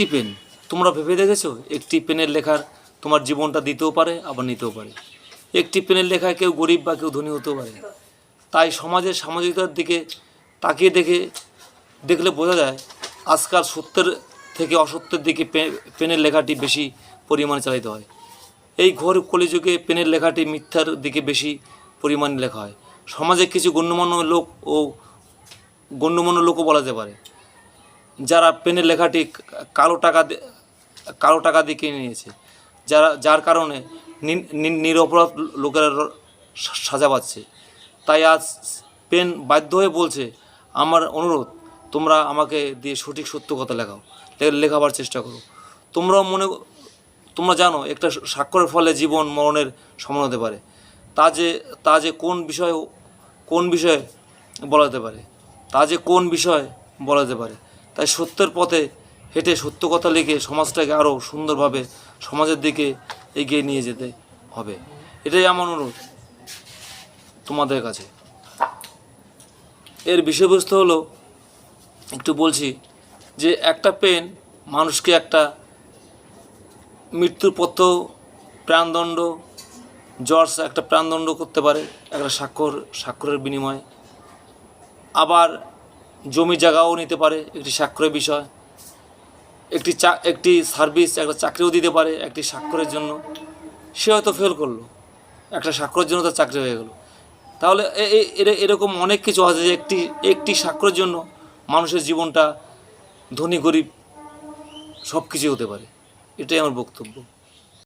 একটি পেন। তোমরা ভেবে দেখেছ? একটি পেনের লেখার তোমার জীবনটা দিতেও পারে, আবার নিতেও পারে। একটি পেনের লেখায় কেউ গরিব বা কেউ ধনী হতেও পারে। তাই সমাজের সামাজিকতার দিকে তাকিয়ে দেখে, দেখলে বোঝা যায়, আজকাল সত্যের থেকে অসত্যের দিকে পেনের লেখাটি বেশি পরিমাণে চালিত হয়। এই ঘোর কলিযুগে পেনের লেখাটি মিথ্যার দিকে বেশি পরিমাণে লেখা হয়। সমাজে কিছু গণ্যমান্য লোক ও গণ্যমান্য লোকও বলা যেতে পারে। যারা পেনের লেখাটি কালো টাকা কালো টাকা দিয়ে কিনে নিয়েছে, যারা, যার কারণে নিরপরাধ লোকেরা সাজা পাচ্ছে। তাই আজ পেন বাধ্য হয়ে বলছে, আমার অনুরোধ, তোমরা আমাকে দিয়ে সঠিক সত্য কথা লেখাও লেখাবার চেষ্টা করো। তোমরাও মনে তোমরা জানো, একটা স্বাক্ষরের ফলে জীবন মরণের সমান হতে পারে। তা যে তা যে কোন বিষয়, কোন বিষয়ে বলা যেতে পারে? তা যে কোন বিষয় বলা যেতে পারে? তাই সত্যের পথে হেঁটে সত্য কথা লিখে সমাজটাকে আরও সুন্দরভাবে সমাজের দিকে এগিয়ে নিয়ে যেতে হবে। এটাই আমার অনুরোধ তোমাদের কাছে। এর বিষয়বস্তু হলো, একটু বলছি যে একটা পেন মানুষকে একটা মৃত্যুর পথেও প্রাণদণ্ড, জর্জ একটা প্রাণদণ্ড করতে পারে, একটা স্বাক্ষর, স্বাক্ষরের বিনিময়ে। আবার জমি জায়গাও নিতে পারে, একটি স্বাক্ষরের বিষয়, একটি চা, একটি সার্ভিস, একটা চাকরিও দিতে পারে একটি স্বাক্ষরের জন্য। সে হয়তো ফেল করল, একটা স্বাক্ষরের জন্য তার চাকরি হয়ে গেলো। তাহলে এরকম অনেক কিছু আছে যে একটি একটি স্বাক্ষরের জন্য মানুষের জীবনটা ধনী, গরিব সব কিছুই হতে পারে। এটাই আমার বক্তব্য।